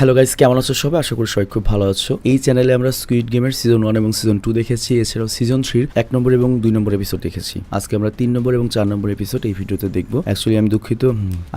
Hello guys কেমন আছো সবাই? আশা করি সবাই খুব ভালো আছো। এই চ্যানেলে আমরা স্কুইড গেমের সিজন ওয়ান এবং সিজন টু দেখেছি, এছাড়াও সিজন থ্রির এক নম্বর এবং দুই নম্বর এপিসোড দেখেছি। আজকে আমরা তিন নম্বর এবং চার নম্বর এপিসোড এই ভিডিওতে দেখব। অ্যাকচুয়ালি আমি দুঃখিত।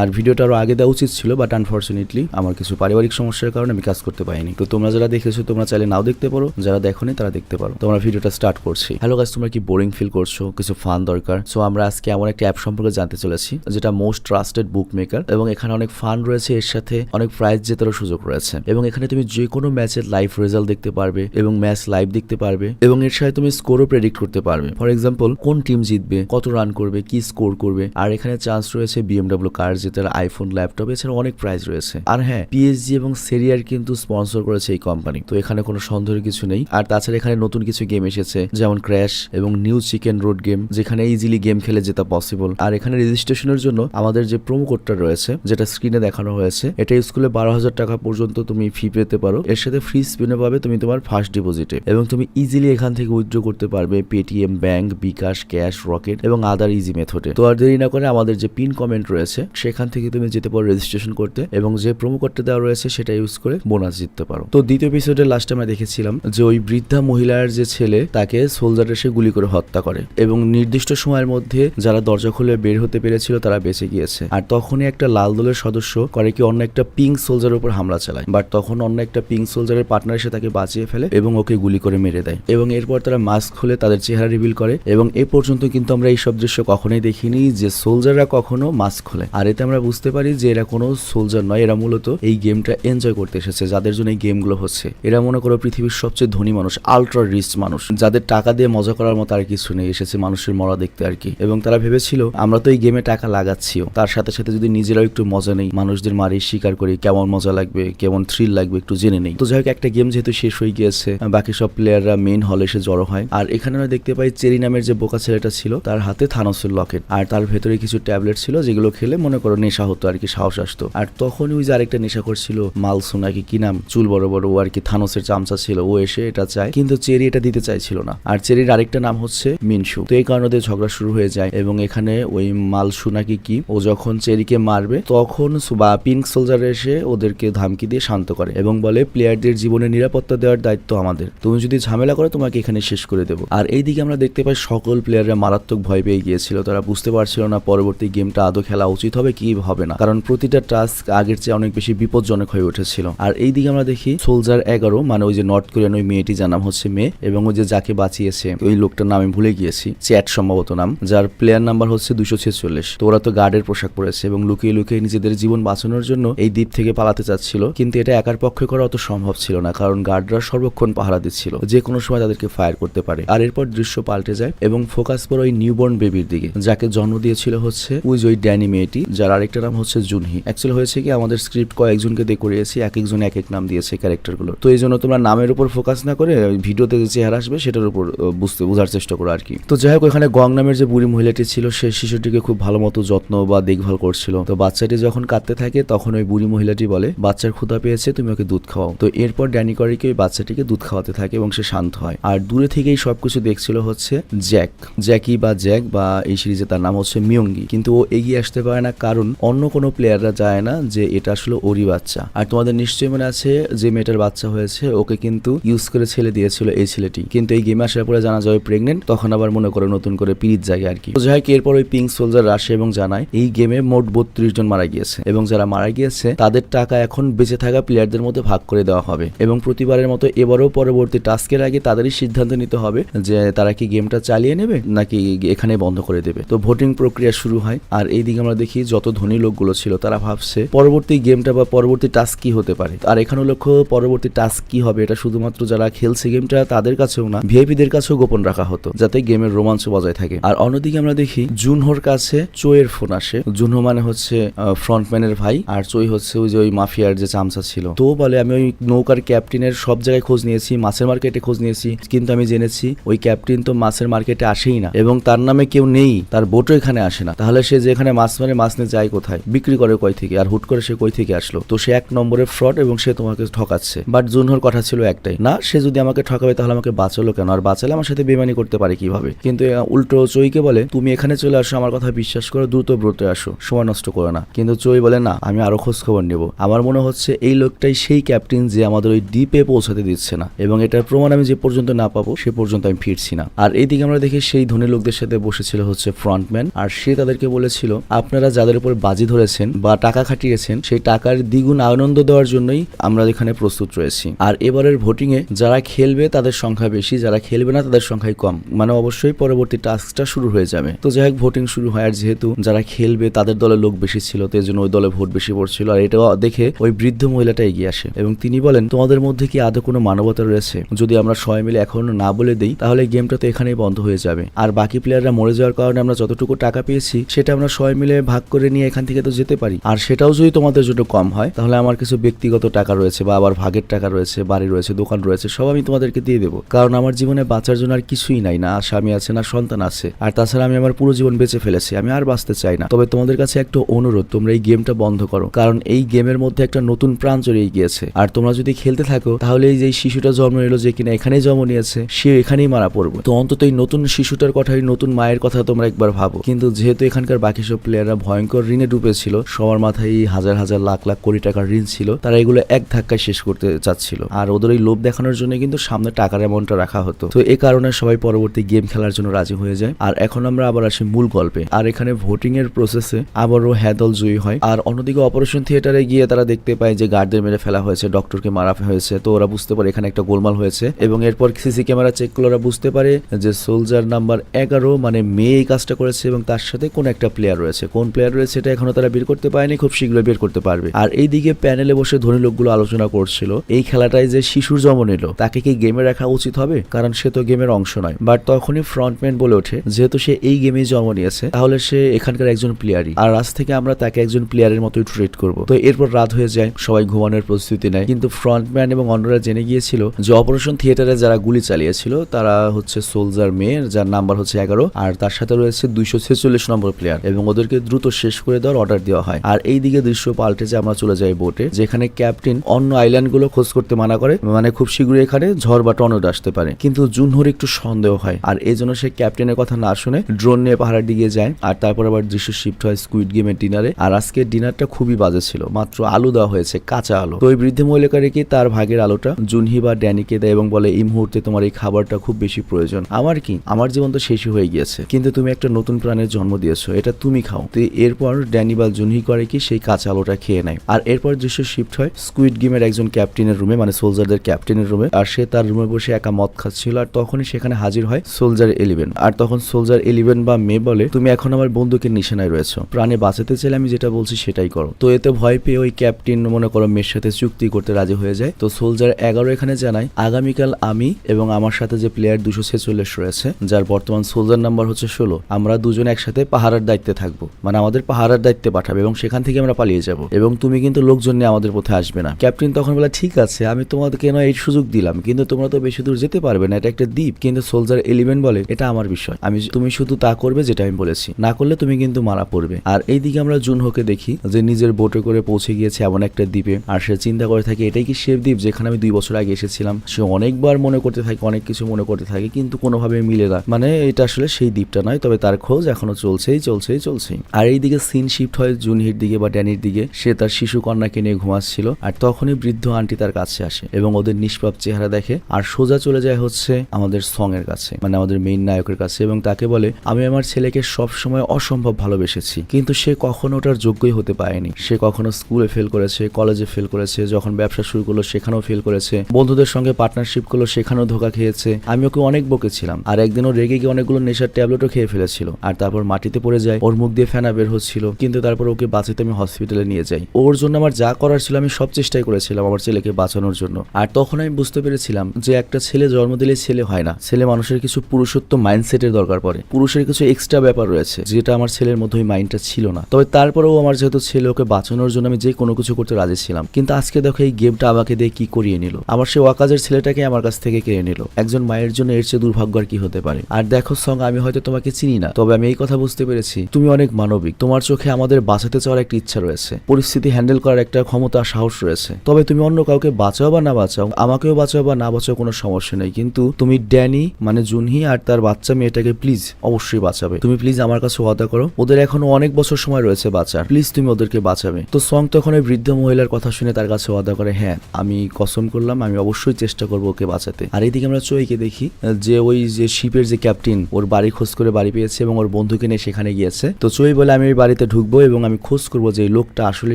আর ভিডিওটা আরও আগে দেওয়া উচিত ছিল বাট আনফর্চুনেটলি আমার কিছু পারিবারিক সমস্যার কারণে আমি কাজ করতে পারিনি। তো তোমরা যারা দেখেছ, তোমরা চাইলে নাও দেখতে পারো। যারা দেখোনি, তারা দেখতে পারো। তোমরা ভিডিওটা স্টার্ট করছি। হ্যালো গাইস তোমরা কি বোরিং ফিল করছ? কিছু ফান দরকার? সো আমরা আজকে এমন একটা অ্যাপ সম্পর্কে জানতে চলেছি, যেটা মোস্ট ট্রাস্টেড বুক মেকার এবং এখানে অনেক ফান রয়েছে। এর সাথে অনেক প্রাইজ জেতারও সুযোগ রয়েছে। এবং এখানে তুমি যে কোনো ম্যাচের লাইভ রেজাল্ট দেখতে পারবে এবং ম্যাচ লাইভ দেখতে পারবে এবং এর সাথে তুমি স্কোরও প্রেডিক্ট করতে পারবে। ফর এক্সাম্পল কোন টিম জিতবে, কত রান করবে, কি স্কোর করবে, আর এখানে চান্স রয়েছে বিএমডাব্লিউ কার জেতার আইফোন ল্যাপটপ এছাড়া অনেক প্রাইজ রয়েছে। আর হ্যাঁ পিএসজি এবং সেরিয়ার কিন্তু স্পন্সর করেছে এই কোম্পানি তো এখানে কোনো সন্দেহের কিছু নেই। আর তাছাড়া এখানে নতুন কিছু গেম এসেছে, যেমন ক্র্যাশ এবং নিউ চিকেন রোড গেম যেখানে ইজিলি গেম খেলে যেটা পসিবল আর এখানে রেজিস্ট্রেশনের জন্য আমাদের যে প্রোমো কোডটা রয়েছে, যেটা স্ক্রিনে দেখানো হয়েছে, এটা স্কুলে বারো হাজার টাকা পর্যন্ত তুমি ফি পেতে পারো। এর সাথে ফ্রি স্পিনে পাবে তুমি তোমার ফার্স্ট ডিপোজিটে এবং তুমি ইজিলি এখান থেকে উইথড্র করতে পারবে Paytm bank bKash cash Rocket এবং আদার ইজি মেথডে তো আর দেরি না করে আমাদের যে পিন কমেন্ট রয়েছে, সেখান থেকে তুমি যেতে পারো রেজিস্ট্রেশন করতে এবং যে প্রোমো কোডটা দেওয়া রয়েছে সেটা ইউজ করে বোনাস জিততে পারো। তো দ্বিতীয় এপিসোডের লাস্টে আমরা দেখেছিলাম যে ওই বৃদ্ধা মহিলার যে ছেলে, তাকে সোলজার এসে গুলি করে হত্যা করে এবং নির্দিষ্ট সময়ের মধ্যে যারা দরজা খুলে বের হতে পেরেছিল তারা বেঁচে গিয়েছে। আর তখনই একটা লাল দলের সদস্য করে কি অন্য একটা পিঙ্ক সোলজার উপর হামলা চালায়। বাট তখন অন্য একটা পিঙ্ক সোলজারের পার্টনার এসে তাকে বাঁচিয়ে ফেলে এবং ওকে গুলি করে মেরে দেয়। এবং এরপর তারা মাস্ক খুলে তাদের চেহারা রিভিল করে এবং এ পর্যন্ত কিন্তু আমরা এই সব দৃশ্য কখনোই দেখিনি যে সোলজাররা কখনো মাস্ক খোলে। আর এতে আমরা বুঝতে পারি যে এরা কোনো সোলজার নয়, এরা মূলত এই গেমটা এনজয় করতে এসেছে, যাদের জন্য এই গেমগুলো হচ্ছে। এরা মনে করো পৃথিবীর সবচেয়ে ধনী মানুষ আলট্রা রিচ মানুষ, যাদের টাকা দিয়ে মজা করার মতো আর কিছু নেই, এসেছে মানুষের মরা দেখতে আর কি। এবং তারা ভেবেছিল, আমরা তো এই গেমে টাকা লাগাচ্ছিও। তার সাথে সাথে যদি নিজেরাও একটু মজা নেই, মানুষদের মারি শিকার করি, কেমন মজা লাগবে? কেমন থ্রিল লাগবে একটু জেনে নেই। তো যাই হোক, একটা গেম যেহেতু শেষ হয়ে গিয়েছে বাকি সব প্লেয়াররা মেইন হলে এসে জড়ো হয়। আর এখানে আমরা দেখতে পাই চেরি নামের যে বোকা ছেলেটা ছিল, তার হাতে থানোসের লকেট আর তার ভেতরে কিছু ট্যাবলেট ছিল যেগুলো খেলে মনে করো নেশা হতো আর কি, সাহস আসতো। আর তখনই ওই যে আরেকটা নেশা করছিল মালসু নাকি কি নাম, চুল বড় বড়, ও আর কি থানোসের চামচা ছিল, ও এসে এটা চায়। কিন্তু চেরি এটা দিতে চাইছিল না। আর চেরির আরেকটা নাম হচ্ছে মিনসু। তো এই কারণে ওদের ঝগড়া শুরু হয়ে যায় এবং এখানে ওই মালসু নাকি কি, ও যখন চেরিকে মারবে, তখন বা পিঙ্ক সোলজার এসে ওদেরকে ধমকি দিয়ে শান্ত করে এবং বলে, প্লেয়ারদের জীবনে নিরাপত্তা দেওয়ার দায়িত্ব আমাদের। তুমি যদি ঝামেলা করো, তোমাকে এখানে শেষ করে দেবো। আর এইদিকে আমরা দেখতে পাই, সকল প্লেয়াররা মারাত্মক ভয় পেয়ে গিয়েছিল। তারা বুঝতে পারছিল না পরবর্তী গেমটা আদৌ খেলা উচিত হবে কি হবে না, কারণ প্রতিটা টাস্ক আগের চেয়ে অনেক বেশি বিপজ্জনক হয়ে উঠেছিল। আর এইদিকে আমরা দেখি, সোলজার এগারো মানে ওই যে নর্থ কোরিয়ান ওই মেয়েটি যার নাম হচ্ছে মেয়ে এবং ওই যে যাকে বাঁচিয়েছে ওই লোকটার নাম আমি ভুলে গিয়েছি, চ্যাট সম্ভবত নাম, যার প্লেয়ার নাম্বার হচ্ছে দুশো ছেচল্লিশ। তো ওরা তো গার্ডের পোশাক পরেছে এবং লুকিয়ে লুকিয়ে নিজেদের জীবন বাঁচানোর জন্য এই দ্বীপ থেকে পালাতে চাচ্ছিল। কিন্তু এটা একার পক্ষে করা অত সম্ভব ছিল না, কারণ গার্ডরা সর্বক্ষণ পাহারা দিচ্ছিল। যে কোনো সময় তাদেরকে ফায়ার করতে পারে। আর এরপর দৃশ্য পাল্টে যায় এবং ফোকাস পড়ে ওই নিউবর্ন বেবির দিকে, যাকে জন্ম দিয়েছিল হচ্ছে উইজ ওই ড্যানি মেয়েটি, যার আরেকটা নাম হচ্ছে জুনহি। অ্যাকচুয়ালি হয়েছে কি, আমাদের স্ক্রিপ্ট কয়েকজনকে দিয়ে করিয়েছি এক একজন এক এক নাম দিয়েছে ক্যারেক্টারগুলো তো এই জন্য তোমরা নামের উপর ফোকাস না করে ভিডিওতে যে চেহারা আসবে সেটার উপর বুঝতে, বোঝার চেষ্টা করো আর কি। তো যাই হোক ওখানে গং নামের যে বুড়ি মহিলাটি ছিল, সে শিশুটিকে খুব ভালো মতো যত্ন বা দেখভাল করছিল। তো বাচ্চাটি যখন কাঁদতে থাকে, তখন ওই বুড়ি মহিলাটি বলে, বাচ্চার ক্ষুধা পেয়েছে, তুমি ওকে দুধ খাওয়াও। তো এরপর ড্যানি করিকে ওই বাচ্চাটিকে দুধ খাওয়াতে থাকে এবং সে শান্ত হয়। আর দূরে থেকেই সবকিছু দেখছিল হচ্ছে জ্যাক। জ্যাকি বা জ্যাক বা এই সিরিজে তার নাম হচ্ছে মিয়ঙ্গি। কিন্তু ও এগিয়ে আসতে পারে না, কারণ অন্য কোনো প্লেয়াররা যায় না যে এটা আসলে ওরই বাচ্চা। আর তোমাদের নিশ্চয়ই মনে আছে যে মেয়েটার বাচ্চা হয়েছে, ওকে কিন্তু ইউজ করে ছেলে দিয়েছিল এই ছেলেটি। কিন্তু এই গেমে আসার পরে জানা যায় প্রেগনেন্ট তখন আবার মনে করে নতুন করে পিরিত জাগে আর কি। যাই হোক, এরপর ওই পিঙ্ক সোলজার আসে এবং জানায়, এই গেমে মোট বত্রিশ জন মারা গিয়েছে। এবং যারা মারা গিয়েছে, তাদের টাকা এখন বেঁচে থাকা প্লেয়ারদের মধ্যে ভাগ করে দেওয়া হবে। এবং প্রতিবারের মতো এবারও পরবর্তী টাস্কের আগে তাদেরই সিদ্ধান্ত নিতে হবে যে তারা কি গেমটা চালিয়ে নেবে নাকি এখানে বন্ধ করে দেবে। তো ভোটিং প্রক্রিয়া শুরু হয় আর এইদিকে আমরা দেখি যত ধনী লোকগুলো ছিল তারা ভাবছে পরবর্তী গেমটা বা পরবর্তী টাস্ক কি হতে পারে। আর এখানে লক্ষ্য পরবর্তী টাস্ক কি হবে এটা শুধুমাত্র যারা খেলছে গেমটা তাদের কাছেও না ভিআইপিদের কাছেও গোপন রাখা হতো যাতে গেমের রোমাঞ্চ বজায় থাকে। আর অন্যদিকে আমরা দেখি জুনহোর কাছে চোয়ের ফোন আসে। জুনহো মানে হচ্ছে ফ্রন্টম্যানের ভাই। আর চই হচ্ছে ওই যে ওই মাফিয়ার যে চামচা ছিল। তো বলে, আমি ওই নৌকার ক্যাপ্টেনের সব জায়গায় খোঁজ নিয়েছি, মাছের মার্কেটে খোঁজ নিয়েছি, কিন্তু আমি জেনেছি ওই ক্যাপ্টেন তো মাছের মার্কেটে আসেই না এবং তার নামে কেউ নেই, তার বোটও এখানে আসে না। তাহলে সে যেখানে মাছ মারে, মাছ নিয়ে যায় কোথায়? বিক্রি করে কই থেকে? আর হুট করে সে কই থেকে আসলো? তো সে এক নম্বরে ফ্রড এবং সে তোমাকে ঠকাচ্ছে। বাট জুনহোর কথা ছিল একটাই, না, সে যদি আমাকে ঠকাবে, তাহলে আমাকে বাঁচালো কেন? আর বাঁচালে আমার সাথে বেমানি করতে পারে কীভাবে? কিন্তু উল্টো চইকে বলে, তুমি এখানে চলে আসো, আমার কথা বিশ্বাস করো, দ্রুত ব্রতে আসো, সময় নষ্ট করো না। কিন্তু চই বলে, না, আমি আরও খোঁজ খবর নেব। আমার মনে হচ্ছে হচ্ছে এই লোকটাই সেই ক্যাপ্টেন যে আমাদের ওই দ্বীপে পৌঁছাতে দিচ্ছে না। এবং এটার প্রমাণ আমি যে পর্যন্ত না পাবো, সে পর্যন্ত আমি ফিরছি না। আর এইদিকে আমরা দেখি সেই ধনী লোকদের সাথে বসেছিল হচ্ছে ফ্রন্টম্যান আর সে তাদেরকে বলেছিল, আপনারা যাদের উপর বাজি ধরেছেন বা টাকা খাটিয়েছেন, সেই টাকার দ্বিগুণ আনন্দ দেওয়ার জন্যই আমরা এখানে প্রস্তুত রয়েছি। আর এবারের ভোটিং এ যারা খেলবে তাদের সংখ্যা বেশি, যারা খেলবে না তাদের সংখ্যাই কম। মানে অবশ্যই পরবর্তী টাস্কটা শুরু হয়ে যাবে। তো যাই হোক ভোটিং শুরু হয়। আর যেহেতু যারা খেলবে তাদের দলে লোক বেশি ছিল, তো এই জন্য ওই দলে ভোট বেশি পড়ছিল। আর এটাও দেখে ওই বৃদ্ধ মহিলাটা এগিয়ে আসে এবং তিনি বলেন, তোমাদের মধ্যে কি আদৌ কোনো মানবতা রয়েছে? যদি আমরা সবাই মিলে এখনও না বলে দিই, তাহলে গেমটা তো এখানেই বন্ধ হয়ে যাবে। আর বাকি প্লেয়াররা মরে যাওয়ার কারণে আমরা যতটুকু টাকা পেয়েছি, সেটা আমরা সবাই মিলে ভাগ করে নিয়ে এখান থেকে তো যেতে পারি। আর সেটাও যদি তোমাদের জন্য কম হয়, তাহলে আমার কিছু ব্যক্তিগত টাকা রয়েছে বা আবার ভাগের টাকা রয়েছে, বাড়ি রয়েছে, দোকান রয়েছে, সব আমি তোমাদেরকে দিয়ে দেবো। কারণ আমার জীবনে বাঁচার জন্য আর কিছুই নাই, না স্বামী আছে, না সন্তান আছে। আর তাছাড়া আমি আমার পুরো জীবন বেঁচে ফেলেছি, আমি আর বাঁচতে চাই না। তবে তোমাদের কাছে একটা অনুরোধ, তোমরা এই গেমটা বন্ধ করো। কারণ এই গেমের মধ্যে একটা নতুন প্রাণ জড়িয়ে গিয়েছে। আর তোমরা যদি খেলতে থাকো, তাহলে এই যে শিশুটা জন্ম নিল যে কিনা এখানেই জন্ম নিয়েছে সে এখানেই মারা পড়বে। তো অন্তত এই নতুন শিশুটার কথাই, নতুন মায়ের কথা তোমরা একবার ভাবো। কিন্তু যেহেতু এখানকার বাকি সব প্লেয়াররা ভয়ঙ্কর ঋণে ডুবেছিল, সবার মাথায় এই হাজার হাজার লাখ লাখ কোটি টাকার ঋণ ছিল, তারা এগুলো এক ধাক্কায় শেষ করতে চাচ্ছিল। আর ওদের ওই লোভ দেখানোর জন্য কিন্তু সামনে টাকার অ্যামাউন্টটা রাখা হতো। তো এই কারণে সবাই পরবর্তী গেম খেলার জন্য রাজি হয়ে যায়। আর এখন আমরা আবার আসি মূল গল্পে। আর এখানে ভোটিং এর প্রসেসে আবারও হ্যাদল জয়ী হয়। আর অন্যদিকে অপারেশন থিয়েটারে গিয়ে তারা দেখতে পায় যে গার্ডদের মেরে ফেলা হয়েছে, ডক্টরকে মারা হয়েছে, তো ওরা বুঝতে পারে এখানে একটা গোলমাল হয়েছে। এবং এরপর সিসি ক্যামেরা চেক করলে ওরা বুঝতে পারে যে সোলজার নাম্বার এগারো মানে মেয়ে এই কাজটা করেছে এবং তার সাথে কোন একটা প্লেয়ার রয়েছে। কোন প্লেয়ার রয়েছে এটা এখনও তারা বের করতে পারেনি, খুব শীঘ্রই বের করতে পারবে। আর এইদিকে প্যানেলে বসে ধনী লোকগুলো আলোচনা করছিল। এই খেলাটায় যে শিশুর জন্ম নিল, তাকে কি গেমে রাখা উচিত হবে? কারণ সে তো গেমের অংশ নয়। বাট তখনই ফ্রন্টম্যান বলে ওঠে, যেহেতু সে এই গেমে জন্ম নিয়েছে, তাহলে সে এখানকার একজন প্লেয়ারই আর আজ থেকে আমরা তাকে একজন প্লেয়ারের মতোই ট্রিট করব। তো এরপর রাত হয়ে যায়। সবাই ঘুমানোর প্রস্তুতি নেয়। কিন্তু ফ্রন্টম্যান এবং অন্যরা জেনে গিয়েছিল যে অপারেশন থিয়েটারে যারা গুলি চালিয়েছিল, তারা হচ্ছে সোলজার মেয়ের যার নাম্বার হচ্ছে এগারো, আর তার সাথে রয়েছে দুইশো ছেচল্লিশ নম্বর প্লেয়ার এবং ওদেরকে দ্রুত শেষ করে দেওয়ার অর্ডার দেওয়া হয়। আর এই দিকে দৃশ্য পাল্টে যে আমরা চলে যাই বোটে যেখানে ক্যাপ্টেন অন্য আইল্যান্ডগুলো খোঁজ করতে মানা করে মানে খুব শীঘ্রই এখানে ঝড় বা টনড আসতে পারে। কিন্তু জুনহর একটু সন্দেহ হয়, আর এই জন্য সে ক্যাপ্টেনের কথা না শুনে ড্রোন নিয়ে পাহাড়ের দিকে যায়। আর তারপর আবার দৃশ্য শিফট হয় স্কুইড গেমের ডিনারে আর আজকে ডিনারটা খুবই বাজে ছিল, মাত্র আলু দেওয়া হয়েছে। কাঁচা আলো। তো ওই বৃদ্ধ মহিলাকে রেখে তার ভাগের আলোটা? জুনহি বা ড্যানিকে দেয় এবং বলে, এই মুহূর্তে তোমার এই খাবারটা খুব বেশি প্রয়োজন। আমার কি? আমার জীবন তো শেষই হয়ে গিয়েছে। কিন্তু তুমি একটা নতুন প্রাণের জন্ম দিয়েছ। এটা তুমি খাও। তো এরপর ড্যানি বা জুনহি করে কি সেই কাঁচা আলোটা খেয়ে নেয়। আর এরপর দৃশ্য শিফট হয় স্কুইড গেমের একজন ক্যাপ্টেনের রুমে মানে সোলজারদের ক্যাপ্টেনের রুমে। আর সে তার রুমে বসে একা মদ খাচ্ছিল। আর তখনই সেখানে হাজির হয় সোলজার ইলেভেন। আর তখন সোলজার ইলেভেন বা মে বলে, তুমি এখন আমার বন্ধুকে নিশানায় রয়েছো। প্রাণে বাঁচাতে চাইলে আমি যেটা বলছি সেটাই করো। তো এতে ভয় পেয়ে ওই ক্যাপ্টেন মনে করো মেয়ের সাথে চুক্তি করতে রাজি হয়ে যায়। তো সোলজার এগারো এখানে জানায়, আগামীকাল আমি এবং আমার সাথে যে প্লেয়ার দুশো ছেচল্লিশ রয়েছে, যার বর্তমান সোলজার নাম্বার হচ্ছে ষোলো, আমরা দুজন একসাথে পাহারার দায়িত্বে থাকব। মানে আমাদের পাহারার দায়িত্বে পাঠাবে এবং সেখান থেকে আমরা পালিয়ে যাব। এবং তুমি কিন্তু লোকজন নিয়ে আমাদের পথে আসবে না। ক্যাপ্টেন তখন বলে, ঠিক আছে, আমি তোমাদেরকে নয় এই সুযোগ দিলাম? কিন্তু তোমরা তো বেশি দূর যেতে পারবে না, এটা একটা দ্বীপ। কিন্তু সোলজার এলিমেন্ট বলে, এটা আমার বিষয়। আমি তুমি শুধু তা করবে যেটা আমি বলেছি। না করলে তুমি কিন্তু মারা পড়বে। আর এইদিকে আমরা জুনহোকে দেখি, যে নিজের বোটে করে পৌঁছে গিয়েছে এমন একটা দ্বীপে। আর সে চিন্তা করে থাকে, এটাই কি শেফ দ্বীপ যেখানে আমি দুই বছর আগে এসেছিলাম? সে অনেকবার মনে করতে থাকে, অনেক কিছু মনে করতে থাকে, কিন্তু কোনোভাবে মিলে না। মানে এটা আসলে সেই দ্বীপটা নয়, তবে তার খোঁজ এখনও চলছেই চলছেই চলছেই। আর এইদিকে সিন শিফট হয় জুনহির দিকে বা ড্যানির দিকে। সে তার শিশু কন্যাকে নিয়ে ঘুমাচ্ছিল, আর তখনই বৃদ্ধ আন্টি তার কাছে আসে এবং ওদের নিষ্পাপ চেহারা দেখে, আর সোজা চলে যায় হচ্ছে আমাদের সং এর কাছে মানে আমাদের মেইন নায়কের কাছে এবং তাকে বলে, আমি আমার ছেলেকে সব সময় অসম্ভব ভালোবেসেছি, কিন্তু সে কখনো ওটার যোগ্যই হতে পারেনি। সে কখনো স্কুলে ফেল করেছে কলেজে ফেল করেছে, যখন ব্যবসা শুরু করল সেখানেও ফেল করেছে। বন্ধুদের সঙ্গে পার্টনারশিপ করল, সেখানেও ধোকা খেয়েছে। আমি ওকে অনেক বকেছিলাম আর একদিনও রেগে গিয়ে অনেকগুলো নেশার ট্যাবলেটও খেয়ে ফেলেছিল। আর তারপর মাটিতে পড়ে যায়, ওর মুখ দিয়ে ফেনা বের হচ্ছিল। কিন্তু তারপর ওকে বাঁচাতে আমি হসপিটালে নিয়ে যাই। ওর জন্য আমার যা করার ছিল আমি সব চেষ্টাই করেছিলাম আমার ছেলেকে বাঁচানোর জন্য। আর তখন আমি বুঝতে পেরেছিলাম যে একটা ছেলে জন্ম দিলে ছেলে হয় না। ছেলে মানুষের কিছু পুরুষত্ব মাইন্ডসেটের দরকার পড়ে। পুরুষের কিছু এক্সট্রা ব্যাপার রয়েছে, যেটা আমার ছেলের মধ্যে ওই মাইন্ডটা ছিল না। তবে তারপরেও আমার যেহেতু ছেলে ওকে বাঁচানোর জন্য আমি যে কোনো কিছু করতে রাজি ছিলাম। কিন্তু আজকে দেখো এই গেমটা আমাকে দিয়ে কি করিয়ে নিল? আমার সে ওয়াকাজের ছেলেটাকে আমার কাছ থেকে কেড়ে নিল। একজন মায়ের জন্য এর চেয়ে দুর্ভাগ্য আর কি হতে পারে? আর দেখো সং আমি হয়তো তোমাকে চিনি না, তবে আমি এই কথা বুঝতে পেরেছি। তুমি অনেক মানবিক। তোমার চোখে আমাদের বাঁচাতে চাওয়ার একটা ইচ্ছা রয়েছে। পরিস্থিতি হ্যান্ডেল করার একটা ক্ষমতা সাহস রয়েছে। তবে তুমি অন্য কাউকে বাঁচাও বা না বাঁচাও, আমাকেও বাঁচাও বা না বাঁচাও কোনো সমস্যা নেই। কিন্তু তুমি ড্যানি মানে জুনহি আর তার বাচ্চা মেয়েটাকে প্লিজ অবশ্যই বাঁচাবে। তুমি প্লিজ আমার কাছে ওয়াদা করো। ওদের এখনও অনেক বছর সময় রয়েছে বাঁচার। প্লিজ তুমি ওদেরকে বাঁচাবে। তো সং তখন ওই বৃদ্ধ মহিলার কথা শুনে তার কাছে ওয়াদা করে হ্যাঁ আমি কসম করলাম, আমি অবশ্যই চেষ্টা করব ওকে বাঁচাতে। আর এইদিকে আমরা চইকে দেখি যে ওই যে শিপের যে ক্যাপ্টেন, ওর বাড়ি খোঁজ করে বাড়ি পেয়েছে এবং ওর বন্ধুকে নিয়ে সেখানে গিয়েছে। তো চই বলে, আমি ওই বাড়িতে ঢুকবো এবং আমি খোঁজ করব যে লোকটা আসলে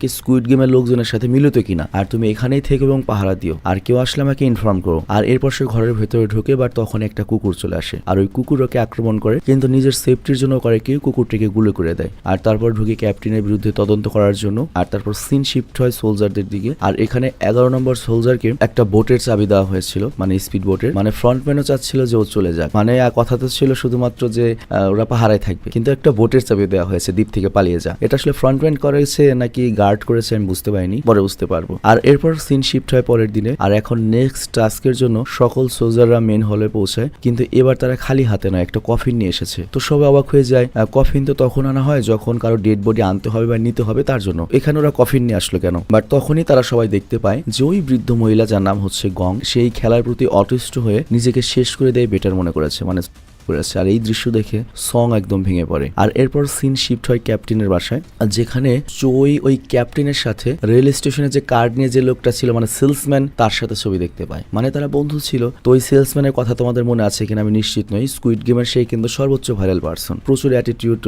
কি স্কুইড গেমের লোকজনের সাথে মিলিত কিনা। আর তুমি এখানেই থেকে এবং পাহারা দিও। আর কেউ আসলে আমাকে ইনফর্ম করো। আর এরপর সে ঘরের ভেতরে ঢুকে বাট তখন একটা কুকুর চলে আসে। আর ওই কুকুর ওকে আক্রমণ করে, কিন্তু নিজের সেফটির জন্য করে কেউ কুকুরটিকে গুলো করে দেয়। আর তারপর ঢুকে ক্যাপ্টেনের বিরুদ্ধে তদন্ত করার জন্য, আর তারপর সিন শিফট হয় সোলজারদের দিকে। আর এখানে এগারো নম্বর সোলজারকে একটা বোটের চাবি দেওয়া হয়েছিল মানে স্পিড বোটের। মানে ফ্রন্টম্যানও চাচ্ছিল যে ও চলে যাক। মানে কথা তো ছিল শুধুমাত্র যে ওরা পাহারায় থাকবে। কিন্তু একটা বোটের চাবি দেওয়া হয়েছে, দ্বীপ থেকে পালিয়ে যা এটা আসলে ফ্রন্টম্যান করেছে নাকি গার্ড করেছে আমি বুঝতে পারিনি, পরে বুঝতে পারব। আর এরপর সিন শিফট হয় পরের দিনে। আর এখন নেক্সট টাস্কের জন্য সকল সোলজাররা মেন হলে পৌঁছায়। কিন্তু এবার তারা খালি হাতে নয়, একটা কফিন নিয়ে এসেছে। তো সবাই অবাক হয়ে যায় কফিন তো তখন আনা হয় যখন কারও ডেড বডি আনতে হবে বা নিতে হবে তার জন্য। এখানে ওরা কফিন নিয়ে আসলো কেন? বাট তখনই তারা সবাই দেখতে পায় যে ওই বৃদ্ধ মহিলা যার নাম হচ্ছে গং, সেই খেলার প্রতি অতিষ্ঠ হয়ে নিজেকে শেষ করে দেয় বেটার মনে করেছে। মানে করেছে আর এই দৃশ্য দেখে সং একদম ভেঙে পড়ে। আর এরপর সিন শিফট হয় ক্যাপ্টেনের বাসায়। আর যেখানে চই ওই ক্যাপ্টেনের সাথে রেল স্টেশনে যে কার্ড নিয়ে যে লোকটা ছিল মানে সেলসম্যান তার সাথে ছবি দেখতে পায়। মানে তারা বন্ধু ছিল। তো ওই সেলসম্যানের কথা তোমাদের মনে আছে কিনা আমি নিশ্চিত নই। স্কুইড গেমের সেই কিন্তু সর্বোচ্চ ভাইরাল পার্সন প্রচুর অ্যাটিটিউড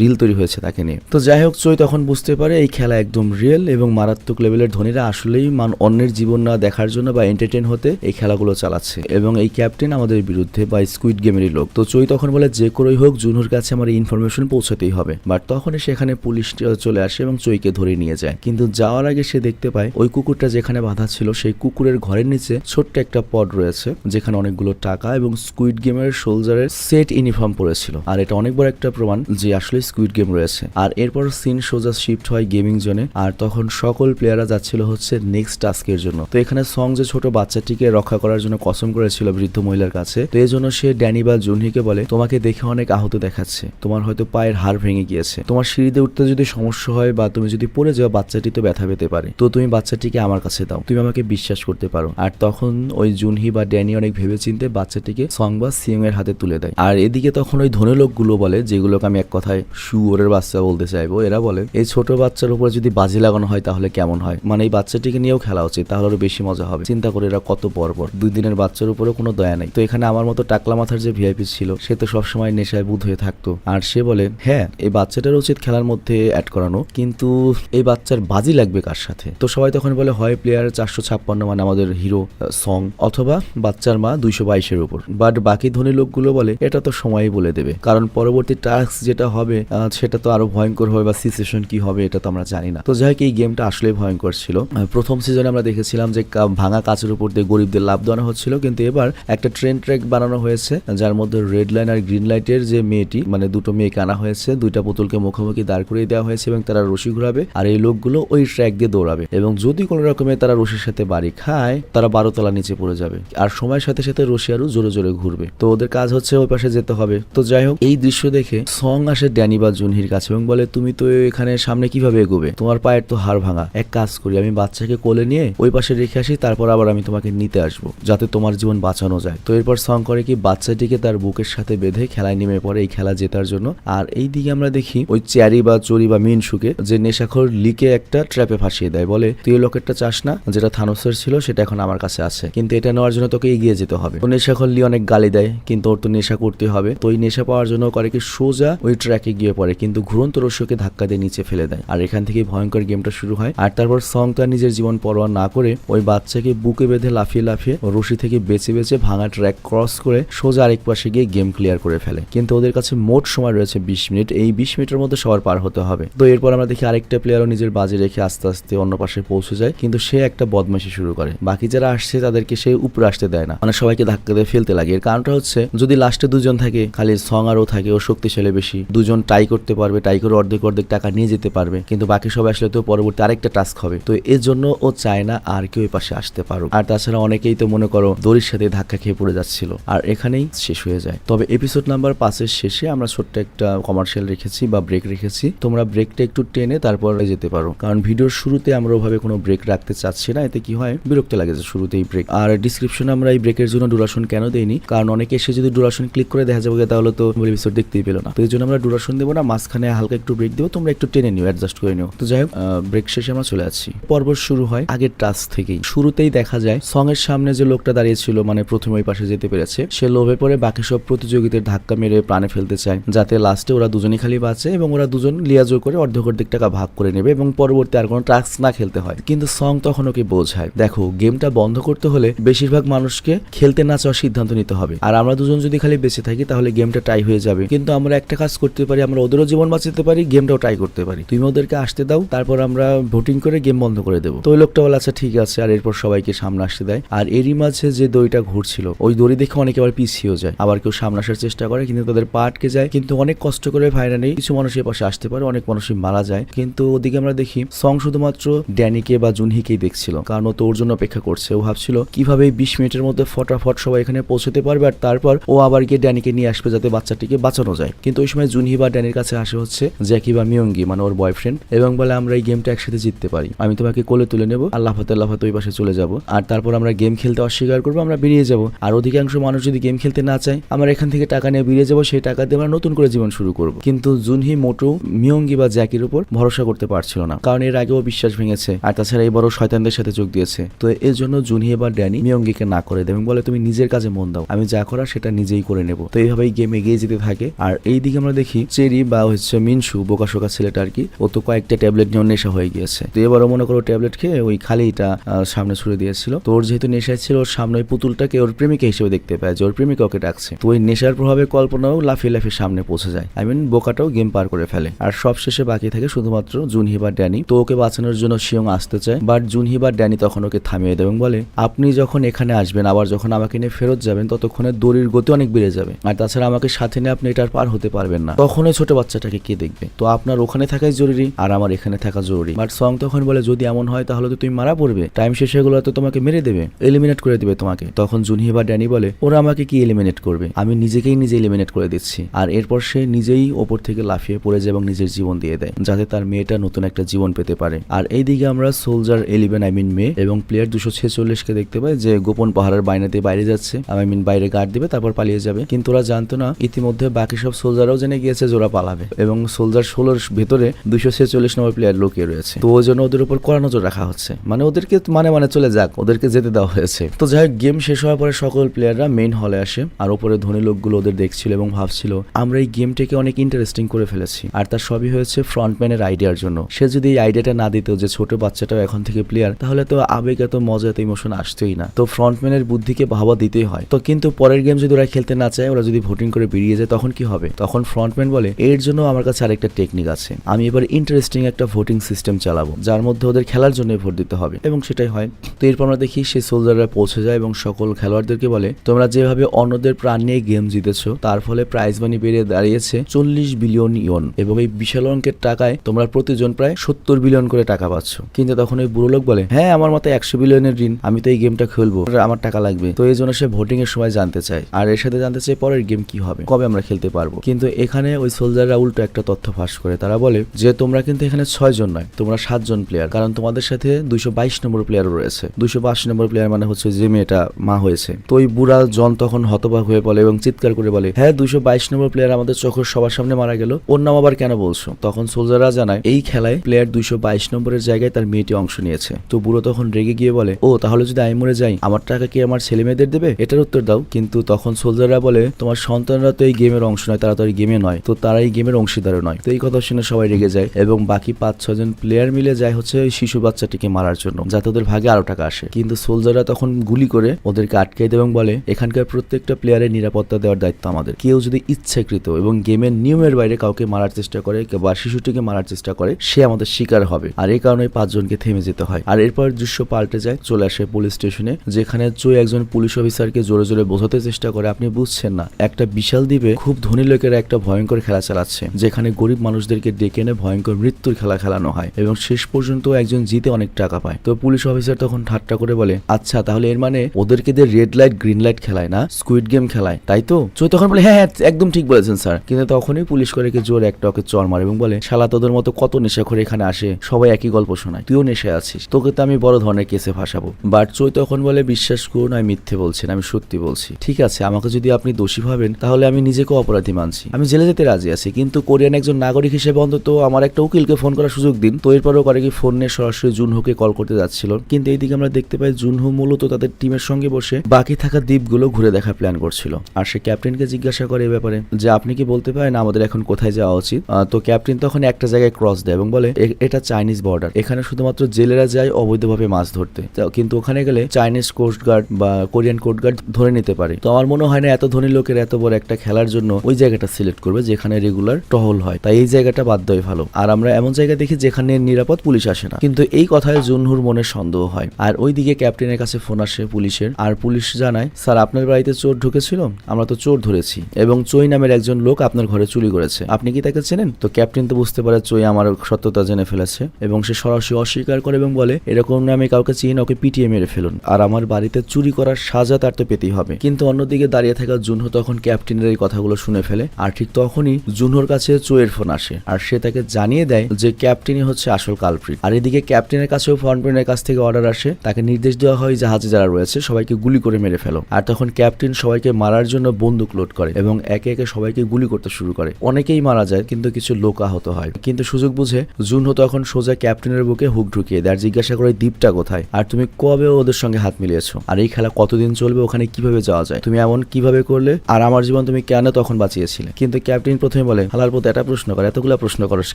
রিল তৈরি হয়েছে তাকে নিয়ে। তো যাই হোক চই তখন বুঝতে পারে এই খেলা একদম রিয়েল এবং মারাত্মক লেভেলের ধনীরা আসলেই মান অন্যের জীবন না দেখার জন্য বা এন্টারটেন হতে এই খেলাগুলো চালাচ্ছে। এবং এই ক্যাপ্টেন আমাদের বিরুদ্ধে বা স্কুইড গেমেরই লোক। তো চই তখন বলে যে করেই হোক জুনুর কাছে আমার ইনফরমেশন পৌঁছাতেই হবে। বাট তখনই সেখানে পুলিশ চলে আসে এবং চইকে ধরে নিয়ে যায়। কিন্তু যাওয়ার আগে সে দেখতে পায়, ওই কুকুরটা যেখানে বাঁধা ছিল, সেই কুকুরের ঘরের নিচে ছোট্ট একটা পড রয়েছে, যেখানে অনেকগুলো টাকা এবং স্কুইড গেমের সোলজারের সেট ইউনিফর্ম পরেছিল। আর এটা অনেক বড় একটা প্রমাণ যে আসলে স্কুইড গেম রয়েছে। আর এরপর সিন সোজা শিফট হয় গেমিং জোনে আর তখন সকল প্লেয়াররা যাচ্ছিল হচ্ছে নেক্সট টাস্কের জন্য। তো এখানে সং যে ছোট বাচ্চাটিকে রক্ষা করার জন্য কসম করেছিল বৃদ্ধ মহিলার কাছে, তো এই জন্য সে ড্যানি বা জুনহিকে বলে, তোমাকে দেখে অনেক আহত দেখাচ্ছে। তোমার হয়তো পায়ের হাড় ভেঙে গিয়েছে। তোমার সিঁড়িতে উঠতে যদি সমস্যা হয় বা তুমি যদি পড়ে যাও, বাচ্চাটি তো ব্যথা পেতে পারে। তো তুমি বাচ্চাটিকে আমার কাছে দাও। তুমি আমাকে বিশ্বাস করতে পারো। আর তখন ওই জুনহি বা ড্যানি অনেক ভেবেচিন্তে বাচ্চাটিকে সং বা সিএং এর হাতে তুলে দেয়। আর এদিকে তখন ওই ধনী লোকগুলো বলে, যেগুলোকে আমি এক কথায় শুয়োরের বাচ্চা বলতে চাইব, এরা বলে, এই ছোট বাচ্চার উপরে যদি বাজি লাগানো হয় তাহলে কেমন হয়? মানে এই বাচ্চাটিকে নিয়েও খেলা উচিত, তাহলে আরও বেশি মজা হবে। চিন্তা করে এরা কত বর্বর। দুই দিনের বাচ্চার উপরেও কোনো দয়া নেই। তো এখানে আমার মতো টাকলা মাথার যে ভিআইপি ছিল সে তো সবসময় নেশায় বুধ হয়ে থাকতো। আর সে বলে হ্যাঁ এই বাচ্চাটার উচিত খেলার মধ্যে অ্যাড করানো, কিন্তু এই বাচ্চার বাজি লাগবে কার সাথে? তো সবাই তখন বলে, হয় প্লেয়ার চারশো ছাপ্পান্ন মানে আমাদের হিরো সং অথবা বাচ্চার মা দুইশো বাইশের উপর। বাট বাকি ধনী লোকগুলো বলে, এটা তো সময়ই বলে দেবে। কারণ পরবর্তী টাস্ক যেটা হবে সেটা তো আরও ভয়ঙ্কর হবে বা সিচুয়েশন কি হবে, এটা তো আমরা জানি না। তো যাই এই গেমটা আসলে ভয়ঙ্কর ছিল। প্রথম সিজনে আমরা দেখেছিলাম যে ভাঙা কাচের উপর দিয়ে গরিবদের লাভ দেওয়ানো হচ্ছিল। কিন্তু এবার একটা ট্রেন ট্র্যাক বানানো হয়েছে, যার মধ্যে রেড লাইন আর গ্রিন লাইটের যে মেয়েটি মানে দুটো মেয়েকে আনা হয়েছে, দুইটা পুতুলকে মুখোমুখি দাঁড় করিয়ে দেওয়া হয়েছে এবং তারা রশি ঘুরাবে আর এই লোকগুলো ওই ট্র্যাক দিয়ে দৌড়াবে এবং যদি কোনো রকমে তারা রশির সাথে বাড়ি খায়, তারা বারো তলা নিচে পড়ে যাবে আর সময়ের সাথে সাথে রশি আরও জোরে জোরে ঘুরবে। তো ওদের কাজ হচ্ছে ওই পাশে যেতে হবে। তো যাই হোক, এই দৃশ্য দেখে সং আসে ড্যানি বা জুনহির কাছে এবং বলে, তুমি তো এখানে সামনে কীভাবে এগোবে? তোমার পায়ের তো হাড় ভাঙা। এক কাজ করি, আমি বাচ্চাকে কোলে নিয়ে ওই পাশে রেখে আসি, তারপর আবার আমি তোমাকে নিতে আসব, যাতে তোমার জীবন বাঁচানো যায়। তো এরপর সং করে কি, বাচ্চাটিকে তার বুকের সাথে বেঁধে খেলায় নেমে পড়ে এই খেলা জেতার জন্য। আর এই দিকে আমরা দেখি ওই চ্যারি বা চুরি বা মিনসুকে যে নেশাখোর লিকে একটা ট্র্যাপে ফাঁসিয়ে দেয়। বলে, তুই লকেটটা চাস না? যেটা থানোসের ছিল সেটা এখন আমার কাছে আছে। কিন্তু এটা নেওয়ার জন্য তোকে এগিয়ে যেতে হবে। তো নেশাখোর লি অনেক গালি দেয়, কিন্তু ওর তো নেশা করতে হবে। তো ওই নেশা পাওয়ার জন্য করে কি সোজা ওই ট্র্যাকে গিয়ে পড়ে, কিন্তু ঘুরন্ত রস্যকে ধাক্কা দিয়ে নিচে ফেলে দেয়। আর এখান থেকে ভয়ঙ্কর গেমটা শুরু হয়। আর তারপর সং তার নিজের জীবন পরোয়া না করে ওই বাচ্চাকে বুকে বেঁধে লাফিয়ে লাফিয়ে রশি থেকে বেঁচে বেঁচে ভাঙা ট্র্যাক ক্রস করে সোজা আরেক পাশে গিয়ে গেম ক্লিয়ার করে ফেলে। কিন্তু ওদের কাছে মোট সময় রয়েছে বিশ মিনিট। এই বিশ মিনিটের মধ্যে সবার পার হতে হবে। তো এরপর আমরা দেখি আরেকটা প্লেয়ারও নিজের বাজি রেখে আস্তে আস্তে অন্য পাশে পৌঁছে যায়। কিন্তু সে একটা বদমাশি শুরু করে। বাকি যারা আসছে, তাদেরকে সে উপরে আসতে দেয় না। মানে সবাইকে ধাক্কা দিয়ে ফেলতে লাগে। এর কারণটা হচ্ছে, যদি লাস্টে দুজন থাকে, খালি সং আর ও থাকে, ও শক্তিশালী বেশি। দুজন টাই করতে পারবে টাই করে অর্ধেক অর্ধেক টাকা নিয়ে যেতে পারবে। কিন্তু বাকি সবাই আসলে তো পরবর্তী আরেকটা টাস্ক হবে। তো এর জন্য ও চায় না আর কেউ পাশে আসতে পারুক। আর তাছাড়া অনেকেই তো মনে করো দড়ির সাথে ধাক্কা খেয়ে পড়ে যাচ্ছিল। আর এখানেই শেষ হয়ে যায়। যায়। তবে এপিসোড নাম্বার পাঁচের শেষে আমরা ছোট্ট একটা কমার্শিয়াল রেখেছি বা ব্রেক রেখেছি। তোমরা ব্রেকটা একটু টেনে তারপরে যেতে পারো। কারণ ভিডিওর শুরুতে আমরা ওভাবে কোনো ব্রেক রাখতে চাচ্ছি না। এতে কি হয়? বিরক্ত লাগে যে শুরুতেই ব্রেক আর ডিসক্রিপশনে আমরা এই ব্রেকের জন্য ডুরাশন কেন দেইনি? কারণ অনেকে এসে যদি ডুরাশন ক্লিক করে দেখা যাবে তাহলে তো এপিসোড দেখতেই পেল না। তো এই জন্য আমরা ডুরাশন দেবো না, মাঝখানে হালকা একটু ব্রেক দেবো। তোমরা একটু টেনে নিও অ্যাডজাস্ট করে নিও। তো যাই হোক ব্রেক শেষে আমরা চলে আসছি। পর্ব শুরু হয় আগের টাচ থেকেই। শুরুতেই দেখা যায় সং এর সামনে যে লোকটা দাঁড়িয়েছিল মানে প্রথমে ওই পাশে যেতে পেরেছে, সে লোভে পড়ে বাকি সব প্রতিযোগীদের ধাক্কা মেরে প্রাণে ফেলতে চায়, যাতে লাস্টে ওরা দুজনই খালি বাঁচে এবং ওরা দুজন লিয়াজোর করে অর্ধেক অর্ধেক টাকা ভাগ করে নেবে এবং পরবর্তী আর কোনো টাস্ক না খেলতে হয়। কিন্তু সং তখন ওকে বোঝায়? দেখো গেমটা বন্ধ করতে হলে বেশিরভাগ মানুষকে খেলতে না চাওয়ার সিদ্ধান্ত নিতে হবে। আর আমরা দুজন যদি খালি বেঁচে থাকি, তাহলে গেমটা টাই হয়ে যাবে। কিন্তু আমরা একটা কাজ করতে পারি, আমরা ওদেরও জীবন বাঁচাতে পারি গেমটাও ট্রাই করতে পারি। তুমি ওদেরকে আসতে দাও, তারপর আমরা ভোটিং করে গেম বন্ধ করে দেবো। তো ওই লোকটা বলে আচ্ছা ঠিক আছে। আর এরপর সবাইকে সামনে আসতে দেয়। আর এরই মাঝে যে দড়িটা ঘুরছিল, ওই দড়ি দেখে অনেকে আবার পিছিয়েও যায়। আবার কেউ সামনে আসার চেষ্টা করে, কিন্তু তাদের পা আটকে যায়। কিন্তু অনেক কষ্ট করে ফাইনালি কিছু মানুষ পাশে আসতে পারে, অনেক মানুষই মারা যায়। কিন্তু ওদিকে আমরা দেখি, সং শুধুমাত্র ড্যানিকে বা জুনহিকেই দেখছিল। কারণ ও তো ওর জন্য অপেক্ষা করছে। ও ভাবছিল, কীভাবে বিশ মিনিটের মধ্যে ফটাফট সবাই এখানে পৌঁছতে পারবে? আর তারপর ও আবার গিয়ে ড্যানিকে নিয়ে আসবে যাতে বাচ্চাটিকে বাঁচানো যায়। কিন্তু ওই সময় জুনহি বা ড্যানির কাছে আসে হচ্ছে, জ্যাকি বা মিয়ঙ্গি মানে ওর বয়ফ্রেন্ড এবং বলে, আমরা এই গেমটা একসাথে জিততে পারি। আমি তোমাকে কোলে তুলে নেব। আর লাফাতে লাফাতে ওই পাশে চলে যাব। আর তারপর আমরা গেম খেলতে অস্বীকার করব, আমরা বেরিয়ে যাব। আর অধিকাংশ মানুষ যদি গেম খেলতে না চায় আমরা এখান থেকে টাকা নিয়ে বেরিয়ে যাব, সেই টাকা দিয়ে আমরা নতুন করে জীবন শুরু করব। কিন্তু জুনহি, মোটো, মিয়ঙ্গি বা জ্যাকির উপর ভরসা করতে পারছিল না। কারণ এর আগেও বিশ্বাস ভেঙেছে, আর তাছাড়া এবারও শয়তানদের সাথে যোগ দিয়েছে। তো এর জন্য জুনহি বা ড্যানি মিয়ঙ্গিকে না করে দেবে বলে, তুমি নিজের কাজে মন দাও। আমি যা করার সেটা নিজেই করে নেব। তো এইভাবেই গেম এগিয়ে যেতে থাকে। আর এই দিকে আমরা দেখি চেরি বা হচ্ছে মিনসু বোকাশোকা ছেলেটা আর কি, ও তো কয়েকটা ট্যাবলেট নিয়ে নেশা হয়ে গিয়েছে। তো এবারও মনে করো ট্যাবলেট খেয়ে ওই খালিটা সামনে ছুড়ে দিয়েছিল। তো ওর যেহেতু নেশায় ছিল, ওর সামনে ওই পুতুলটাকে ওর প্রেমিকা হিসেবে দেখতে পায়, যে ওর প্রেমিকা ওকে ডাকছে। তো ওই নেশার প্রভাবে কল্পনাও লাফিয়ে লাফিয়ে সামনে পৌঁছে যায়। আই মিন বোকাটাও গেম পার করে ফেলে। আর সব শেষে বাকি থাকে শুধুমাত্র জুনহি বা ড্যানি। তো ওকে বাঁচানোর জন্য শিয়ং আসতে চায় বাট জুনহি বা ড্যানি তখন ওকে থামিয়ে এবং বলে, আপনি যখন এখানে আসবেন, আবার যখন আমাকে নিয়ে ফেরত যাবেন, ততক্ষণে দড়ির গতি অনেক বেড়ে যাবে। আর তাছাড়া আমাকে সাথে নিয়ে আপনি এটার পার হতে পারবেন না। তখন ওই ছোট বাচ্চাটাকে কে দেখবে? তো আপনার ওখানে থাকাই জরুরি, আর আমার এখানে থাকা জরুরি। বাট সং তখন বলে, যদি এমন হয়, তাহলে তো তুমি মারা পড়বে। টাইম শেষে গেলে তো তোমাকে মেরে দেবে এলিমিনেট করে দেবে তোমাকে। তখন জুনহি বা ড্যানি বলে, ওরা আমাকে কি এলিমিনেট করবে? আমি নিজেকেই নিজে এলিমিনেট করে দিচ্ছি। আর এরপর সে নিজেই ওপর থেকে লাফিয়ে পড়ে যায় এবং নিজের জীবন দিয়ে দেয়, যাতে তার মেয়েটা নতুন একটা জীবন পেতে পারে। আর এইদিকে আমরা সোলজার এলিভেন আই মিন মেয়ে এবং প্লেয়ার দুশো ছেচল্লিশকে দেখতে পাই যে গোপন পাহাড়ের বাইনাতে বাইরে যাচ্ছে। আই মিন বাইরে গার্ড দিবে, তারপর পালিয়ে যাবে। কিন্তু ওরা জানতো না, ইতিমধ্যে বাকি সব সোলজারও জেনে গিয়েছে যে ওরা পালাবে এবং সোলজার ষোলোর ভেতরে দুশো ছেচল্লিশ নম্বর প্লেয়ার লুকিয়ে রয়েছে। তো ওই জন্য ওদের উপর কড়া নজর রাখা হচ্ছে। মানে ওদেরকে মানে মানে চলে যাক, ওদেরকে যেতে দেওয়া হয়েছে। তো যাই হোক গেম শেষ হওয়ার পরে সকল প্লেয়াররা মেইন হলে আসে, আর ওপরে ধনী লোকগুলো ওদের দেখছিল এবং ভাবছিল, আমরা এই গেমটাকে অনেক ইন্টারেস্টিং করে ফেলেছি। আর তার সবই হয়েছে ফ্রন্টম্যানের আইডিয়ার জন্য। সে যদি এই আইডিয়াটা না দিত যে ছোট বাচ্চাটাও এখন থেকে প্লেয়ার তাহলে তো আবেগ এত মজা, এত ইমোশন আসতোই না। তো ফ্রন্টম্যানের বুদ্ধিকে ভাবা দিতেই হয়। তো কিন্তু পরের গেম যদি ওরা খেলতে না চায়, ওরা যদি ভোটিং করে বেরিয়ে যায়, তখন কি হবে? তখন ফ্রন্টম্যান বলে, এর জন্য আমার কাছে আরেকটা টেকনিক আছে। আমি এবার ইন্টারেস্টিং একটা ভোটিং সিস্টেম চালাবো, যার মধ্যে ওদের খেলার জন্য ভোট দিতে হবে। এবং সেটাই হয়। তো এরপর আমরা দেখি, সেই সোলজাররা পৌঁছে যায় এবং সকল খেলোয়াড়দেরকে বলে, তোমরা যেভাবে অন্যদের প্রাণ নিয়ে গেম জিতেছো। তার ফলে প্রাইজ মানি বেড়ে দাঁড়িয়েছে চল্লিশ বিলিয়ন ইয়ন এবং এই বিশাল অঙ্কের টাকায় তোমরা প্রতিজন প্রায় সত্তর বিলিয়ন করে টাকা পাচ্ছ। কিন্তু তখন ওই বুড়ো লোক বলে হ্যাঁ আমার মতো একশো বিলিয়নের ঋণ। আমি তো এই গেমটা খেলব। আমার টাকা লাগবে। তো এই জন্য সে ভোটিং এর সময় জানতে চায়। আর এর সাথে জানতে চাই পরের গেম কি হবে, কবে আমরা খেলতে পারব। কিন্তু এখানে ওই সোলজাররা উল্টো একটা তথ্য ফাঁস করে। তারা বলে যে, তোমরা কিন্তু এখানে ছয় জন নয়, তোমরা সাতজন প্লেয়ার কারণ তোমাদের সাথে দুইশো বাইশ নম্বর প্লেয়ার রয়েছে। দুইশো বাইশ নম্বর প্লেয়ার মানে হচ্ছে যে মেয়েটা মা হয়েছে। তো ওই বুড়া জন তখন হতবাক হয়ে বলে এবং চিৎকার করে বলে হ্যাঁ দুইশো বাইশ নম্বর প্লেয়ার আমাদের চোখের সবার সামনে মারা গেল। ওর নাম আবার কেন বলছো? তখন সোলজাররা জানায়, এই খেলায় প্লেয়ার দুইশো বাইশ নম্বরের জায়গায় তার মেয়েটি অংশ নিয়েছে। তো বুড়ো তখন রেগে গিয়ে বলে, ও, তাহলে যদি আমি মরে যাই, আমার টাকা কি আমার ছেলে মেয়েদের দেবে? এটার উত্তর দাও। কিন্তু তখন সোলজাররা বলে, তোমার সন্তানরা তো এই গেমের অংশ নয়, তারা তো এই গেমে নয়। তো তারা এই গেমের অংশীদারও নয়। তো এই কথা শুনে সবাই রেগে যায় এবং বাকি পাঁচ ছজন প্লেয়ার মিলে যায় হচ্ছে ওই শিশু বাচ্চাটিকে মারার জন্য, যাতে ওদের ভাগে আরও টাকা আসে। কিন্তু সোলজাররা তখন গুলি করে ওদেরকে আটকে দেয় এবং বলে, এখানকার প্রত্যেকটা প্লেয়ারের নিরাপত্তা দেওয়ার দায়িত্ব আমাদের। কেউ যদি ইচ্ছাকৃত এবং গেমের নিয়মের বাইরে কাউকে মারার চেষ্টা করে বা শিশুটিকে মারার চেষ্টা করে, সে আমাদের শিকার হবে। আর এই কারণে পাঁচজনকে থেমে যেতে হয়। আর এরপর দৃশ্য পাল্টে যায়, চলে আসে পুলিশ স্টেশনে, যেখানে চই একজন পুলিশ অফিসারকে জোরে জোরে বোঝাতে চেষ্টা করে। আপনি বুঝছেন না, একটা বিশাল দ্বীপে খুব ধনী লোকেরা একটা ভয়ঙ্কর খেলা চালাচ্ছে, যেখানে গরিব মানুষদেরকে ডেকে এনে ভয়ঙ্কর মৃত্যুর খেলা খেলানো হয় এবং শেষ পর্যন্ত একজন জিতে অনেক টাকা পায়। তো পুলিশ অফিসার তখন ঠাট্টা করে বলে আচ্ছা তাহলে এর মানে ওদেরকে দিয়ে রেড লাইট গ্রিন লাইট খেলায় না স্কুইড গেম খেলায়? তাই তো? চৈ তখন বলে হ্যাঁ হ্যাঁ একদম ঠিক বলেছেন স্যার। কিন্তু তখনই পুলিশ করে জোর একটা ওকে চর মারে এবং বলে, শালা, তোদের মতো কত নেশা করে এখানে আসে? সবাই একই গল্প শোনায়। তুইও নেশায় আছিস। তোকে তো আমি বড় ধরনের কেসে ফাঁসাবো। বাট চৈ তখন বলে, বিশ্বাস করুন, আমি মিথ্যে বলছেন আমি সত্যি বলছি। ঠিক আছে, আমাকে যদি আপনি দোষী ভাবেন, তাহলে আমি নিজেকে অপরাধী মানছি। আমি জেলে যেতে রাজি আছি, কিন্তু কোরিয়ান একজন নাগরিক হিসেবে অন্তত আমার একটা উকিলকে ফোন করার সুযোগ দিন। তো এরপরও করে কি ফোন নিয়ে সরাসরি জুনহুকে কল করতে যাচ্ছিল। কিন্তু এইদিকে আমরা দেখতে পাই জুনহু মূলত তাদের টিমের সঙ্গে বসে বাকি থাকা দ্বীপগুলো ঘুরে দেখার প্ল্যান করছিল। আর সে ক্যাপ্টেনকে জিজ্ঞাসা করে এ ব্যাপারে যে, আপনি কি বলতে পারেন আমাদের এখন কোথায় যাওয়া উচিত? তো ক্যাপ্টেন তখন একটা জায়গায় ক্রস দেয় এবং বলে, "এ- এটা চাইনিজ বর্ডার। এখানে শুধুমাত্র জেলেরা যায় অবৈধভাবে মাছ ধরতে। কিন্তু ওখানে গেলে চাইনিজ কোস্ট গার্ড বা কোরিয়ান কোস্ট গার্ড ধরে নিতে পারে। তো আমার মনে হয় না এত ধনী লোকের এত বড় একটা খেলার জন্য ওই জায়গাটা সিলেক্ট করবে যেখানে রেগুলার টহল হয়। তাই এই জায়গাটা বাদ দেওয়াই ভালো। আর আমরা এমন জায়গা দেখি যেখানে নিরাপদ পুলিশ আসে না। কিন্তু এই কথায় জুনহুর মনে সন্দেহ হয়। আর ওইদিকে ক্যাপ্টেনের কাছে ফোন আসে পুলিশের। আর পুলিশ জানায়, স্যার, আপনার বাড়িতে চোর ঢুকেছিল? আমরা তো চোর ধরেছি, এবং চই নামের একজন লোক আপনার ঘরে চুরি করেছে। আপনি কি তাকে চেনেন? তো ক্যাপ্টেন তো বুঝতে পারে চই আমার সত্যতা জেনে ফেলেছে, এবং সে সরাসরি অস্বীকার করে এবং বলে, এরকম নামে কাউকে চিনি ওকে পিটিয়ে মেরে ফেলুন। আর আমার বাড়িতে চুরি করার সাজা তার তো পেতেই হবে। কিন্তু অন্যদিকে দাঁড়িয়ে থাকা জুনহো তখন ক্যাপ্টেনের এই কথাগুলো শুনে ফেলে, আর ঠিক তখনই জুনহোর কাছে চোয়ের ফোন আসে, আর সে তাকে জানিয়ে দেয় যে ক্যাপ্টেনই হচ্ছে আসল কালপ্রিট। আর এদিকে ক্যাপ্টেনের কাছেও ফ্রন্টম্যানের কাছ থেকে অর্ডার আসে, তাকে নির্দেশ দেওয়া হয় জাহাজে যারা রয়েছে, সবাইকে গুলি করে মেরে ফেলো। আর তখন ক্যাপ্টেন সবাইকে মারার জন্য বন্দুক লোড করে এবং একে একে সবাইকে গুলি করতে শুরু করে। অনেকেই মারা যায়, কিন্তু কিছু লোক আহত হয়। কিন্তু সুযোগ বুঝে জুনহো তখন সোজা ক্যাপ্টেনের বুকে হুক ঢুকিয়ে দেয় জিজ্ঞাসা করে দ্বীপটা কোথায়? আর তুমি কবে ওদের সঙ্গে হাত মিলিয়েছো? আর এই খেলা কতদিন চলবে? ওখানে কীভাবে যাওয়া যায়? তুমি এমন কীভাবে করলে? আর আমার জীবন তুমি কেন তখন বাঁচিয়েছিলে? কিন্তু ক্যাপ্টেন প্রথমে বলে, হালার পথে একটা প্রশ্ন করে, এতগুলা প্রশ্ন করস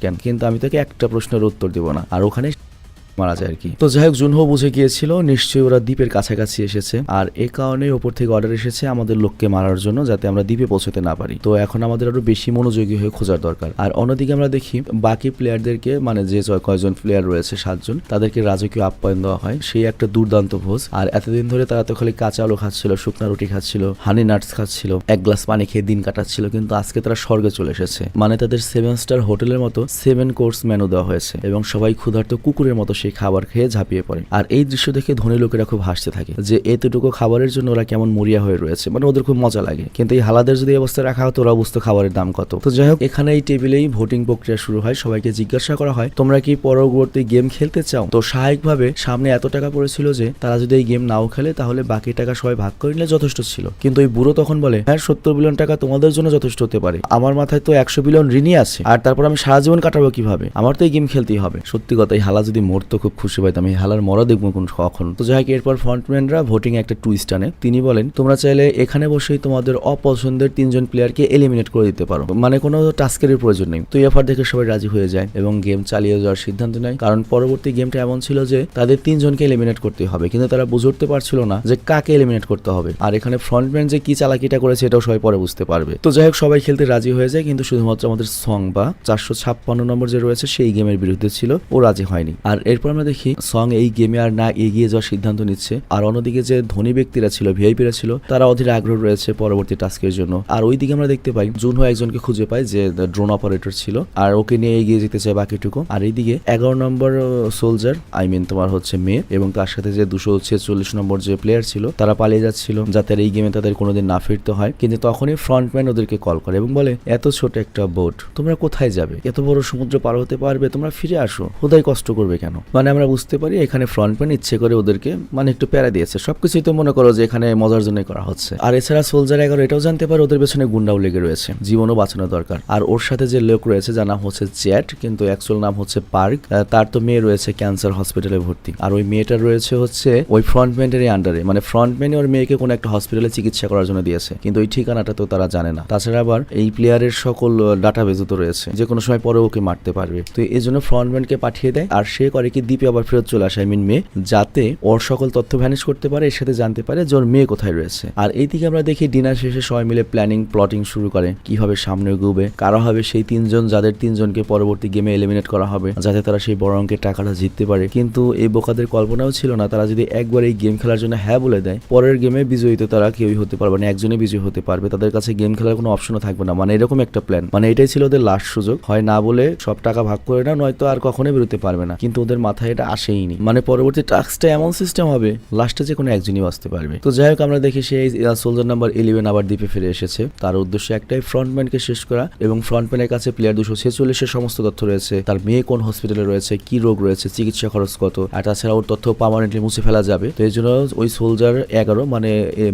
কেন? কিন্তু আমি তোকে একটা প্রশ্নের উত্তর দিব না। আর ওখানে মারা যায় আর কি। তো যাই হোক, জুনহো বুঝে গিয়েছিল, নিশ্চয়ই ওরা দ্বীপের কাছাকাছি এসেছে। আর এ কারণে ওপর থেকে অর্ডার এসেছে আমাদের লোককে মারার জন্য, যাতে আমরা দ্বীপে পৌঁছতে না পারি। তো এখন আমাদের আরও বেশি মনোযোগী হয়ে খোঁজার দরকার। আর অন্যদিকে আমরা দেখি, বাকি প্লেয়ারদেরকে মানে যে কয়জন প্লেয়ার রয়েছে, সাতজন, তাদেরকে রাজকীয় আপ্যায়ন দেওয়া হয়। সেই একটা দুর্দান্ত ভোজ। আর এতদিন ধরে তারা তো খালি কাঁচা আলু খাচ্ছিল, শুকনা রুটি খাচ্ছিল হানি নাটস খাচ্ছিল, এক গ্লাস পানি খেয়ে দিন কাটাচ্ছিল, কিন্তু আজকে তারা স্বর্গে চলে এসেছে। মানে তাদের সেভেন স্টার হোটেলের মতো সেভেন কোর্স মেনু দেওয়া হয়েছে। এবং সবাই ক্ষুধার্ত কুকুরের মতো সেই খাবার খেয়ে ঝাঁপিয়ে পড়ে। আর এই দৃশ্য দেখে ধনী লোকেরা খুব হাসতে থাকে যে এতটুকু খাবারের জন্য ওরা কেমন মরিয়া হয়ে রয়েছে। মানে ওদের খুব মজা লাগে। কিন্তু এই হালাদের যদি অবস্থা রাখা হতো, ওরা বুঝতো খাবারের দাম কত। তো যাই হোক, এখানে এই টেবিলেই ভোটিং প্রক্রিয়া শুরু হয়। সবাইকে জিজ্ঞাসা করা হয়, তোমরা কি পরবর্তী গেম খেলতে চাও? তো স্বাভাবিকভাবে সামনে এত টাকা পড়েছিল যে তারা যদি এই গেম নাও খেলে, তাহলে বাকি টাকা সবাই ভাগ করে নিলে যথেষ্ট ছিল। কিন্তু এই বুড়ো তখন বলে হ্যাঁ সত্তর বিলিয়ন টাকা তোমাদের জন্য যথেষ্ট হতে পারে। আমার মাথায় তো একশো বিলিয়ন ঋণই আছে। আর তারপর আমি সারা জীবন কাটাবো কীভাবে? আমার তো এই গেম খেলতেই হবে। সত্যি কথা, এই হালা যদি মরতো খুব খুশি পাইতাম এই হালার মরা দেখব কোন কখন। তো যাই হোক, এরপর ফ্রন্টম্যানরা ভোটিং একটা টুইস্ট আনে। তিনি বলেন, তোমরা চাইলে এখানে বসেই তোমাদের অপছন্দের তিনজন প্লেয়ারকে এলিমিনেট করে দিতে পারো। মানে কোনো টাস্কের প্রয়োজন নেই। তো এফার দেখে সবাই রাজি হয়ে যায় এবং গেম চালিয়ে যাওয়ার সিদ্ধান্ত নেয়। কারণ পরবর্তী গেমটা এমন ছিল যে, তাদের তিনজনকে এলিমিনেট করতে হবে। কিন্তু তারা বুঝে উঠতে পারছিল না যে কাকে এলিমিনেট করতে হবে। আর এখানে ফ্রন্টম্যান যে কি চালাকিটা করেছে, এটাও সবাই পরে বুঝতে পারবে। তো যাই হোক, সবাই খেলতে রাজি হয়ে যায়। কিন্তু শুধুমাত্র আমাদের সং বা চারশো ছাপ্পান্ন নম্বর যে রয়েছে, সেই গেমের বিরুদ্ধে ছিল। ও রাজি হয়নি। আর এরপর আমরা দেখি সং এই গেমে আর না এগিয়ে যাওয়ার সিদ্ধান্ত নিচ্ছে। আর অন্যদিকে যে ধনী ব্যক্তিরা ছিল ভিআইপিরা ছিল, তারা অধীর আগ্রহ রয়েছে পরবর্তী টাস্কের জন্য। আর ওইদিকে আমরা দেখতে পাই জুনহো একজনকে খুঁজে পাই যে ড্রোন অপারেটর ছিল, আর ওকে নিয়ে এগিয়ে যেতে চায় বাকিটুকু। আর এইদিকে এগারো নম্বর সোলজার আই মিন তোমার হচ্ছে মেয়ে, এবং তার সাথে যে দুশো ছেচল্লিশ নম্বর যে প্লেয়ার ছিল, তারা পালিয়ে যাচ্ছিল, যাতে এই গেমে তাদের কোনোদিন না ফিরতে হয়। কিন্তু তখনই ফ্রন্টম্যান ওদেরকে কল করে এবং বলে, এত ছোট একটা বোট তোমরা কোথায় যাবে? এত বড় সমুদ্র পার হতে পারবে? তোমরা ফিরে আসো। খোদাই কষ্ট করবে কেন? মানে আমরা বুঝতে পারি এখানে ফ্রন্টম্যান ইচ্ছে করে ওদেরকে মানে একটু প্যারা দিয়েছে। সবকিছুই তো মনে করো যে এখানে মজার জন্য করা হচ্ছে। আর এছাড়া সোলজার এগারো এটাও জানতে পারে ওদের পেছনে গুন্ডাও লেগে রয়েছে। জীবনও বাঁচানো দরকার। আর ওর সাথে যে লোক রয়েছে, যার নাম হচ্ছে চ্যাট কিন্তু অ্যাকচুয়াল নাম হচ্ছে পার্ক তার তো মেয়ে রয়েছে ক্যান্সার হসপিটালে ভর্তি। আর ওই মেয়েটা রয়েছে হচ্ছে ওই ফ্রন্টম্যানের আন্ডারে মানে ফ্রন্টম্যানই ওর মেয়েকে কোনো একটা হসপিটালে চিকিৎসা করার জন্য দিয়েছে। কিন্তু ওই ঠিকানাটা তো তারা জানে না। তাছাড়া আবার এই প্লেয়ারের সকল ডাটা বেজও তো রয়েছে। যে কোনো সময় পরে ওকে মারতে পারবে। তো এই জন্য ফ্রন্টম্যানকে পাঠিয়ে দেয়। আর সে করে কি দ্বীপে আবার ফেরত চলে আসে আই মিন মেয়ে যাতে ওর সকল তথ্য ভ্যানিশ করতে পারে, এর সাথে জানতে পারে যে ওর মেয়ে কোথায় রয়েছে। আর এইদিকে আমরা দেখি ডিনার শেষে সবাই মিলে প্ল্যানিং প্লটিং শুরু করে কীভাবে সামনে এগোবে কারা হবে সেই তিনজন যাদের তিনজনকে পরবর্তী গেমে এলিমিনেট করা হবে, যাতে তারা সেই বড় অঙ্কের টাকাটা জিততে পারে। কিন্তু এই বোকাদের কল্পনাও ছিল না, তারা যদি একবার এই গেম খেলার জন্য হ্যাঁ বলে দেয়, পরের গেমে বিজয়ী তো তারা কেউই হতে পারবে না একজনই বিজয়ী হতে পারবে, তাদের কাছে গেম খেলার কোনো অপশনও থাকবে না মানে এরকম একটা প্ল্যান মানে এটাই ছিল ওদের লাস্ট সুযোগ। হয় না বলে সব টাকা ভাগ করে না নয়তো আর কখনোই বেরোতে পারবে না। কিন্তু ওদের মাথায় এটা আসেইনি। মানে পরবর্তী টাস্কটা এমন সিস্টেম হবে লাস্টে যে কোনো একজনই বাঁচতে পারবে। তো যাই হোক, আমরা দেখি সেই সোলজার নাম্বার ইলেভেন আবার দ্বীপে ফিরে এসেছে। তার উদ্দেশ্য একটাই ফ্রন্টম্যানকে শেষ করা এবং ফ্রন্টম্যানের কাছে প্লেয়ার দুশো ছেচল্লিশের সমস্ত তথ্য রয়েছে। তার মেয়ে কোন হসপিটালে রয়েছে, কি রোগ রয়েছে, চিকিৎসা খরচ কত? আর তাছাড়া ওর তথ্য পার্মানেন্টলি মুছে ফেলা যাবে। তো এই জন্য ওই সোলজার এগারো মানে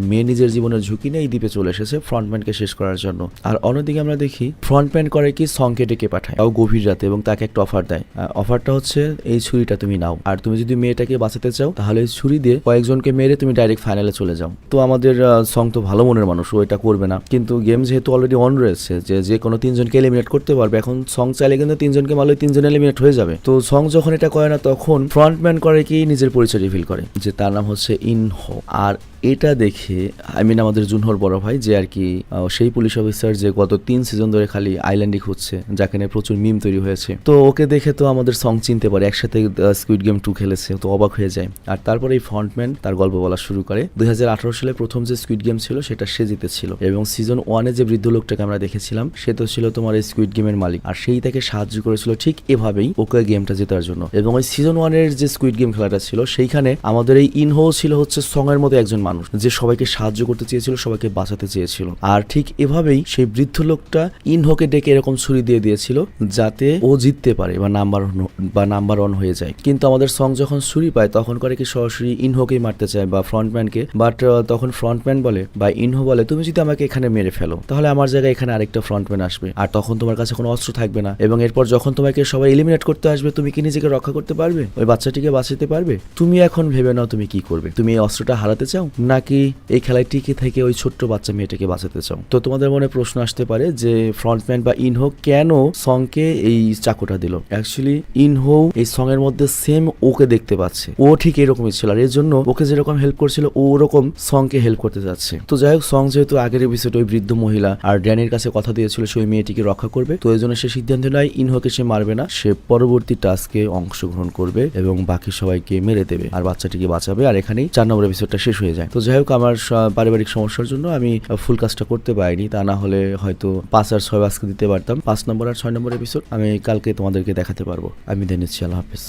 মেয়ে নিজের জীবনের ঝুঁকি নিয়ে এই দ্বীপে চলে এসেছে ফ্রন্টম্যানকে শেষ করার জন্য। আর অন্যদিকে আমরা দেখি ফ্রন্টম্যান করে কি সংকে ডেকে পাঠায়? তাও গভীর রাতে এবং তাকে একটা অফার দেয়। অফারটা হচ্ছে এই ছুরিটা তুমি নাও। আর তুমি যদি মেয়েটাকে বাঁচাতে চাও, তাহলে ছুরি দিয়ে কয়েকজনকে মেরে তুমি ডাইরেক্ট ফাইনালে চলে যাও। তো আমাদের সং তো ভালো মনের মানুষ, ও এটা করবে না। কিন্তু গেম যেহেতু অলরেডি অন রয়েছে, যে যে কোনো তিনজনকে এলিমিনেট করতে পারবে, এখন সং চাইলে কিন্তু তিনজনকে মারলে তিনজন এলিমিনেট হয়ে যাবে। তো সং যখন এটা করে না, তখন ফ্রন্টম্যান করে কি, নিজের পরিচয় রিভিল করে, যে তার নাম হচ্ছে ইনহো। আর এটা দেখে আই মিন আমাদের জুনহর বড় ভাই, যে আর কি সেই পুলিশ অফিসার যে গত তিন সিজন ধরে খালি আইল্যান্ডই খুঁজছে যাকে নিয়ে প্রচুর মিম তৈরি হয়েছে। তো ওকে দেখে তো আমাদের সং চিনতে পারে, একসাথে স্কুইড গেম টু খেলেছে, তো অবাক হয়ে যায়। আর তারপরে এই ফ্রন্টম্যান তার গল্প বলা শুরু করে। দু হাজার আঠারো সালে প্রথম যে স্কুইড গেম ছিল, সেটা সে জিতেছিল। এবং সিজন ওয়ানে যে বৃদ্ধ লোকটাকে আমরা দেখেছিলাম, সে তো ছিল তোমার এই স্কুইড গেমের মালিক। আর সেই তাকে সাহায্য করেছিল ঠিক এভাবেই ওকে গেমটা জেতার জন্য। এবং ওই সিজন ওয়ানের যে স্কুইড গেম খেলাটা ছিল, সেইখানে আমাদের এই ইনহো ছিল হচ্ছে সং এর মতো একজন মানুষ, যে সবাইকে সাহায্য করতে চেয়েছিল, সবাইকে বাঁচাতে চেয়েছিল। আর ঠিক এভাবেই সেই বৃদ্ধ লোকটা ইনহোকে ডেকে এরকম ছুরি দিয়ে দিয়েছিল, যাতে ও জিততে পারে বা নাম্বার বা নাম্বার ওয়ান হয়ে যায়। কিন্তু আমাদের সং যখন ছুরি পায়, তখন করে কি সরাসরি ইনহোকেই মারতে চায় বা ফ্রন্টম্যানকে। বাট তখন ফ্রন্টম্যান বলে বা ইনহো বলে, তুমি যদি আমাকে এখানে মেরে ফেলো, তাহলে আমার জায়গায় এখানে আরেকটা ফ্রন্টম্যান আসবে। আর তখন তোমার কাছে কোনো অস্ত্র থাকবে না। এবং এরপর যখন তোমাকে সবাই এলিমিনেট করতে আসবে, তুমি কি নিজেকে রক্ষা করতে পারবে? ওই বাচ্চাটিকে বাঁচাতে পারবে? তুমি এখন ভেবে নাও তুমি কি করবে। তুমি এই অস্ত্রটা হারাতে চাও? নাকি এই খেলায় টিকে থেকে ওই ছোট্ট বাচ্চা মেয়েটাকে বাঁচাতে চাও? তো তোমাদের মনে প্রশ্ন আসতে পারে যে, ফ্রন্টম্যান বা ইনহো কেন সংকে এই চাকুটা দিল? অ্যাকচুয়ালি ইনহো এই সং এর মধ্যে সেম ওকে দেখতে পাচ্ছে। ও ঠিক এরকমই ছিল আর এর জন্য ওকে যেরকম হেল্প করছিল, ও ওরকম সংকে হেল্প করতে যাচ্ছে। তো যাই হোক সং যেহেতু আগের এপিসোড ওই বৃদ্ধ মহিলা আর ড্যানির কাছে কথা দিয়েছিল, সে ওই মেয়েটিকে রক্ষা করবে। তো এই জন্য সে সিদ্ধান্ত নেয় ইনহোকে সে মারবে না, সে পরবর্তী টাস্কে অংশগ্রহণ করবে এবং বাকি সবাইকে মেরে দেবে আর বাচ্চাটিকে বাঁচাবে আর এখানেই চার নম্বর এপিসোডটা শেষ হয়ে যায়। তো যাই হোক, আমার পারিবারিক সমস্যার জন্য আমি ফুল কাজটা করতে পারিনি। তা না হলে হয়তো পাঁচ আর ছয় আজকে দিতে পারতাম। পাঁচ নম্বর আর ছয় নম্বর এপিসোড আমি কালকে তোমাদেরকে দেখাতে পারব। আমি দিয়ে নিচ্ছি, আল্লাহ হাফেজ।